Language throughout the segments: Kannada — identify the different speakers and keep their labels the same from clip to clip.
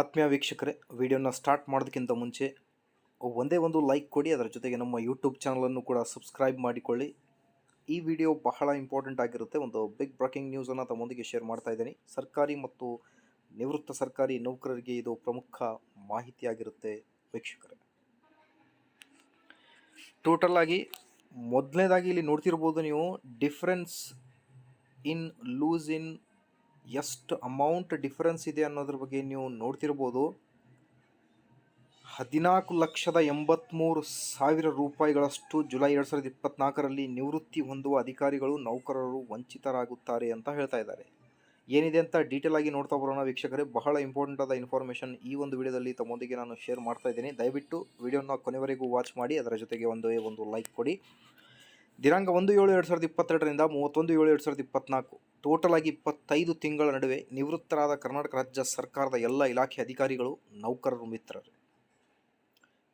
Speaker 1: ಆತ್ಮೀಯ ವೀಕ್ಷಕರೇ, ವಿಡಿಯೋನ ಸ್ಟಾರ್ಟ್ ಮಾಡೋದಕ್ಕಿಂತ ಮುಂಚೆ ಒಂದೇ ಒಂದು ಲೈಕ್ ಕೊಡಿ. ಅದರ ಜೊತೆಗೆ ನಮ್ಮ ಯೂಟ್ಯೂಬ್ ಚಾನಲನ್ನು ಕೂಡ ಸಬ್ಸ್ಕ್ರೈಬ್ ಮಾಡಿಕೊಳ್ಳಿ. ಈ ವಿಡಿಯೋ ಬಹಳ ಇಂಪಾರ್ಟೆಂಟ್ ಆಗಿರುತ್ತೆ. ಒಂದು ಬಿಗ್ ಬ್ರೇಕಿಂಗ್ ನ್ಯೂಸನ್ನು ತಮ್ಮೊಂದಿಗೆ ಶೇರ್ ಮಾಡ್ತಾ ಇದ್ದೀನಿ. ಸರ್ಕಾರಿ ಮತ್ತು ನಿವೃತ್ತ ಸರ್ಕಾರಿ ನೌಕರರಿಗೆ ಇದು ಪ್ರಮುಖ ಮಾಹಿತಿಯಾಗಿರುತ್ತೆ ವೀಕ್ಷಕರೇ. ಟೋಟಲ್ ಆಗಿ ಮೊದಲನೇದಾಗಿ ಇಲ್ಲಿ ನೋಡ್ತಿರ್ಬೋದು ನೀವು ಡಿಫ್ರೆನ್ಸ್ ಇನ್ ಲೂಸ್ ಇನ್ ಎಷ್ಟು ಅಮೌಂಟ್ ಡಿಫರೆನ್ಸ್ ಇದೆ ಅನ್ನೋದ್ರ ಬಗ್ಗೆ ನೀವು ನೋಡ್ತಿರ್ಬೋದು. ಹದಿನಾಲ್ಕು ಲಕ್ಷದ ಎಂಬತ್ತ್ಮೂರು ಸಾವಿರ ರೂಪಾಯಿಗಳಷ್ಟು ಜುಲೈ ಎರಡು ಸಾವಿರದ ಇಪ್ಪತ್ತ್ನಾಲ್ಕರಲ್ಲಿ ನಿವೃತ್ತಿ ಹೊಂದುವ ಅಧಿಕಾರಿಗಳು, ನೌಕರರು ವಂಚಿತರಾಗುತ್ತಾರೆ ಅಂತ ಹೇಳ್ತಾ ಇದ್ದಾರೆ. ಏನಿದೆ ಅಂತ ಡೀಟೇಲ್ ಆಗಿ ನೋಡ್ತಾ ಬರೋಣ ವೀಕ್ಷಕರೇ. ಬಹಳ ಇಂಪಾರ್ಟೆಂಟ್ ಆದ ಇನ್ಫಾರ್ಮೇಷನ್ ಈ ಒಂದು ವಿಡಿಯೋದಲ್ಲಿ ತಮ್ಮೊಂದಿಗೆ ನಾನು ಶೇರ್ ಮಾಡ್ತಾ ಇದ್ದೀನಿ. ದಯವಿಟ್ಟು ವಿಡಿಯೋನ ಕೊನೆವರೆಗೂ ವಾಚ್ ಮಾಡಿ, ಅದರ ಜೊತೆಗೆ ಒಂದು ಒಂದು ಲೈಕ್ ಕೊಡಿ. ದಿನಾಂಕ ಒಂದು ಏಳು ಎರಡು ಸಾವಿರದ ಇಪ್ಪತ್ತೆರಡರಿಂದ ಮೂವತ್ತೊಂದು ಏಳು ಎರಡು ಸಾವಿರದ ಇಪ್ಪತ್ನಾಲ್ಕು. ಟೋಟಲ್ ಆಗಿ ಇಪ್ಪತ್ತೈದು ತಿಂಗಳ ನಡುವೆ ನಿವೃತ್ತರಾದ ಕರ್ನಾಟಕ ರಾಜ್ಯ ಸರ್ಕಾರದ ಎಲ್ಲ ಇಲಾಖೆ ಅಧಿಕಾರಿಗಳು, ನೌಕರರು, ಮಿತ್ರರು.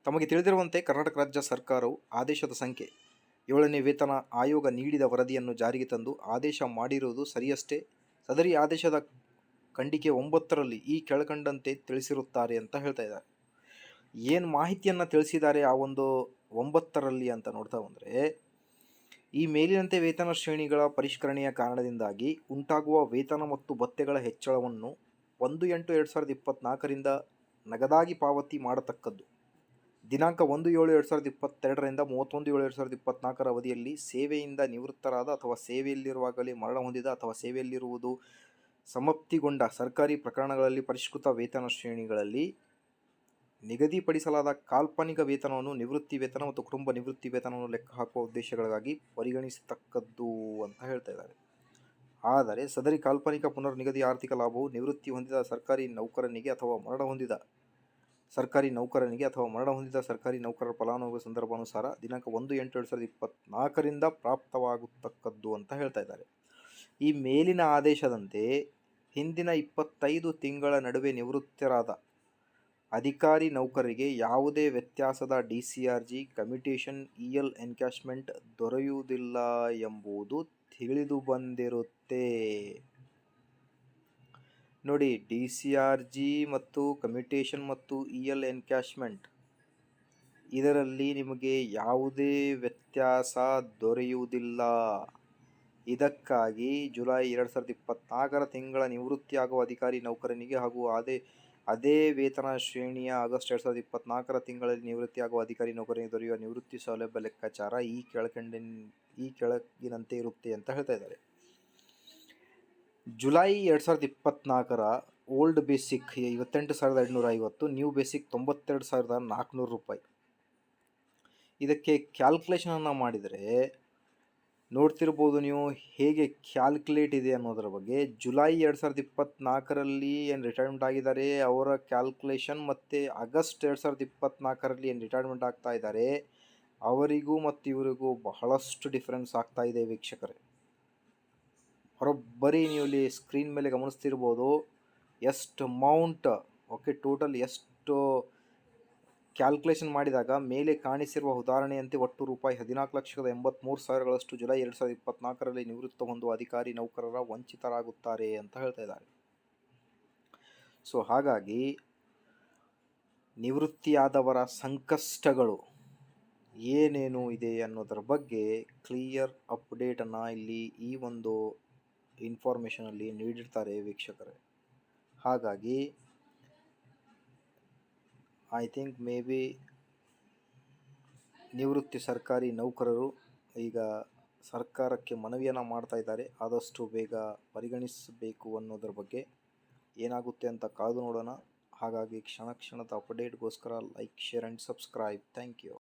Speaker 1: ತಮಗೆ ತಿಳಿದಿರುವಂತೆ ಕರ್ನಾಟಕ ರಾಜ್ಯ ಸರ್ಕಾರವು ಆದೇಶದ ಸಂಖ್ಯೆ ಏಳನೇ ವೇತನ ಆಯೋಗ ನೀಡಿದ ವರದಿಯನ್ನು ಜಾರಿಗೆ ತಂದು ಆದೇಶ ಮಾಡಿರುವುದು ಸರಿಯಷ್ಟೇ. ಸದರಿ ಆದೇಶದ ಖಂಡಿಕೆ ಒಂಬತ್ತರಲ್ಲಿ ಈ ಕೆಳಕಂಡಂತೆ ತಿಳಿಸಿರುತ್ತಾರೆ ಅಂತ ಹೇಳ್ತಾ ಇದ್ದಾರೆ. ಏನು ಮಾಹಿತಿಯನ್ನು ತಿಳಿಸಿದ್ದಾರೆ ಆ ಒಂದು ಒಂಬತ್ತರಲ್ಲಿ ಅಂತ ನೋಡ್ತಾ ಬಂದರೆ ಈ ಮೇಲಿನಂತೆ ವೇತನ ಶ್ರೇಣಿಗಳ ಪರಿಷ್ಕರಣೆಯ ಕಾರಣದಿಂದಾಗಿ ಉಂಟಾಗುವ ವೇತನ ಮತ್ತು ಭತ್ಯೆಗಳ ಹೆಚ್ಚಳವನ್ನು ಒಂದು ಎಂಟು ಎರಡು ಸಾವಿರದ ಇಪ್ಪತ್ತ್ನಾಲ್ಕರಿಂದ ನಗದಾಗಿ ಪಾವತಿ ಮಾಡತಕ್ಕದ್ದು. ದಿನಾಂಕ ಒಂದು ಏಳು ಎರಡು ಸಾವಿರದ ಇಪ್ಪತ್ತೆರಡರಿಂದ ಮೂವತ್ತೊಂದು ಏಳು ಎರಡು ಸಾವಿರದ ಇಪ್ಪತ್ತ್ನಾಲ್ಕರ ಅವಧಿಯಲ್ಲಿ ಸೇವೆಯಿಂದ ನಿವೃತ್ತರಾದ ಅಥವಾ ಸೇವೆಯಲ್ಲಿರುವಾಗಲೇ ಮರಣ ಹೊಂದಿದ ಅಥವಾ ಸೇವೆಯಲ್ಲಿರುವುದು ಸಮಾಪ್ತಿಗೊಂಡ ಸರ್ಕಾರಿ ಪ್ರಕರಣಗಳಲ್ಲಿ ಪರಿಷ್ಕೃತ ವೇತನ ಶ್ರೇಣಿಗಳಲ್ಲಿ ನಿಗದಿಪಡಿಸಲಾದ ಕಾಲ್ಪನಿಕ ವೇತನವನ್ನು ನಿವೃತ್ತಿ ವೇತನ ಮತ್ತು ಕುಟುಂಬ ನಿವೃತ್ತಿ ವೇತನವನ್ನು ಲೆಕ್ಕ ಹಾಕುವ ಉದ್ದೇಶಗಳಿಗಾಗಿ ಪರಿಗಣಿಸತಕ್ಕದ್ದು ಅಂತ ಹೇಳ್ತಾ ಇದ್ದಾರೆ. ಆದರೆ ಸದರಿ ಕಾಲ್ಪನಿಕ ಪುನರ್ ನಿಗದಿ ಆರ್ಥಿಕ ಲಾಭವು ನಿವೃತ್ತಿ ಹೊಂದಿದ ಸರ್ಕಾರಿ ನೌಕರನಿಗೆ ಅಥವಾ ಮರಣ ಹೊಂದಿದ ಸರ್ಕಾರಿ ನೌಕರನಿಗೆ ಅಥವಾ ಮರಣ ಹೊಂದಿದ ಸರ್ಕಾರಿ ನೌಕರರ ಫಲಾನುಭವಿ ಸಂದರ್ಭಾನುಸಾರ ದಿನಾಂಕ ಒಂದು ಎಂಟು ಎರಡು ಸಾವಿರದ ಇಪ್ಪತ್ನಾಲ್ಕರಿಂದ ಪ್ರಾಪ್ತವಾಗತಕ್ಕದ್ದು ಅಂತ ಹೇಳ್ತಾ ಇದ್ದಾರೆ. ಈ ಮೇಲಿನ ಆದೇಶದಂತೆ ಹಿಂದಿನ ಇಪ್ಪತ್ತೈದು ತಿಂಗಳ ನಡುವೆ ನಿವೃತ್ತರಾದ ಅಧಿಕಾರಿ ನೌಕರರಿಗೆ ಯಾವುದೇ ವ್ಯತ್ಯಾಸದ D C R G commutation E L encashment ದೊರೆಯುವುದಿಲ್ಲ ಎಂಬುದು ತಿಳಿದು ಬಂದಿರುತ್ತೆ. ನೋಡಿ, ಡಿ ಸಿ ಆರ್ ಜಿ ಮತ್ತು ಕಮಿಟೇಷನ್ ಮತ್ತು ಇ ಎಲ್ ಎನ್ಕ್ಯಾಶ್ಮೆಂಟ್ ಇದರಲ್ಲಿ ನಿಮಗೆ ಯಾವುದೇ ವ್ಯತ್ಯಾಸ ದೊರೆಯುವುದಿಲ್ಲ. ಇದಕ್ಕಾಗಿ ಜುಲೈ ಎರಡು ಸಾವಿರದ ಇಪ್ಪತ್ತ್ನಾಲ್ಕರ ತಿಂಗಳ ನಿವೃತ್ತಿಯಾಗುವ ಅಧಿಕಾರಿ ನೌಕರನಿಗೆ ಹಾಗೂ ಅದೇ ಅದೇ ವೇತನ ಶ್ರೇಣಿಯ ಆಗಸ್ಟ್ ಎರಡು ಸಾವಿರದ ಇಪ್ಪತ್ನಾಲ್ಕರ ತಿಂಗಳಲ್ಲಿ ನಿವೃತ್ತಿಯಾಗುವ ಅಧಿಕಾರಿ ನೌಕರಿಗೆ ದೊರೆಯುವ ನಿವೃತ್ತಿ ಸೌಲಭ್ಯ ಲೆಕ್ಕಾಚಾರ ಈ ಕೆಳಕಂಡ, ಈ ಕೆಳಗಿನಂತೆ ಇರುತ್ತೆ ಅಂತ ಹೇಳ್ತಾ ಇದ್ದಾರೆ. ಜುಲೈ ಎರಡು ಸಾವಿರದ ಇಪ್ಪತ್ನಾಲ್ಕರ ಓಲ್ಡ್ ಬೇಸಿಕ್ ಇವತ್ತೆಂಟು ಸಾವಿರದ ಎಂಟುನೂರ ಐವತ್ತು, ನ್ಯೂ ಬೇಸಿಕ್ ತೊಂಬತ್ತೆರಡು ಸಾವಿರದ ನಾಲ್ಕುನೂರು ರೂಪಾಯಿ. ಇದಕ್ಕೆ ಕ್ಯಾಲ್ಕುಲೇಷನನ್ನು ಮಾಡಿದರೆ ನೋಡ್ತಿರ್ಬೋದು ನೀವು ಹೇಗೆ ಕ್ಯಾಲ್ಕುಲೇಟ್ ಇದೆ ಅನ್ನೋದರ ಬಗ್ಗೆ. ಜುಲೈ ಎರಡು ಸಾವಿರದ ಇಪ್ಪತ್ತ್ನಾಲ್ಕರಲ್ಲಿ ಏನು ರಿಟೈರ್ಮೆಂಟ್ ಆಗಿದ್ದಾರೆ, ಅವರ ಕ್ಯಾಲ್ಕುಲೇಷನ್ ಮತ್ತು ಆಗಸ್ಟ್ ಎರಡು ಸಾವಿರದ ಇಪ್ಪತ್ತ್ನಾಲ್ಕರಲ್ಲಿ ಏನು ರಿಟೈರ್ಮೆಂಟ್ ಆಗ್ತಾ ಇದ್ದಾರೆ, ಅವರಿಗೂ ಮತ್ತು ಇವರಿಗೂ ಬಹಳಷ್ಟು ಡಿಫ್ರೆನ್ಸ್ ಆಗ್ತಾ ಇದೆ ವೀಕ್ಷಕರೇ. ಬರೋಬ್ಬರಿ ನೀವು ಇಲ್ಲಿ ಸ್ಕ್ರೀನ್ ಮೇಲೆ ಗಮನಿಸ್ತಿರ್ಬೋದು, ಎಷ್ಟು ಅಮೌಂಟ್ ಓಕೆ ಟೋಟಲ್ ಎಷ್ಟು ಕ್ಯಾಲ್ಕುಲೇಷನ್ ಮಾಡಿದಾಗ ಮೇಲೆ ಕಾಣಿಸಿರುವ ಉದಾಹರಣೆಯಂತೆ ಒಟ್ಟು ರೂಪಾಯಿ ಹದಿನಾಲ್ಕು ಲಕ್ಷದ ಎಂಬತ್ತ್ಮೂರು ಸಾವಿರಗಳಷ್ಟು ಜುಲೈ ಎರಡು ಸಾವಿರದ ಇಪ್ಪತ್ನಾಲ್ಕರಲ್ಲಿ ನಿವೃತ್ತ ಹೊಂದುವ ಅಧಿಕಾರಿ ನೌಕರರ ವಂಚಿತರಾಗುತ್ತಾರೆ ಅಂತ ಹೇಳ್ತಾ ಇದ್ದಾರೆ. ಸೊ ಹಾಗಾಗಿ ನಿವೃತ್ತಿಯಾದವರ ಸಂಕಷ್ಟಗಳು ಏನೇನು ಇದೆ ಅನ್ನೋದರ ಬಗ್ಗೆ ಕ್ಲಿಯರ್ ಅಪ್ಡೇಟನ್ನು ಇಲ್ಲಿ ಈ ಒಂದು ಇನ್ಫಾರ್ಮೇಷನಲ್ಲಿ ನೀಡಿರ್ತಾರೆ ವೀಕ್ಷಕರೇ. ಹಾಗಾಗಿ ಐ ಥಿಂಕ್ ಮೇ ಬಿ ನಿವೃತ್ತಿ ಸರ್ಕಾರಿ ನೌಕರರು ಈಗ ಸರ್ಕಾರಕ್ಕೆ ಮನವಿಯನ್ನು ಮಾಡ್ತಾ ಇದ್ದಾರೆ. ಆದಷ್ಟು ಬೇಗ ಪರಿಗಣಿಸಬೇಕು ಅನ್ನೋದ್ರ ಬಗ್ಗೆ ಏನಾಗುತ್ತೆ ಅಂತ ಕಾದು ನೋಡೋಣ. ಹಾಗಾಗಿ ಕ್ಷಣ ಕ್ಷಣದ ಅಪ್ಡೇಟ್ಗೋಸ್ಕರ like share and subscribe thank you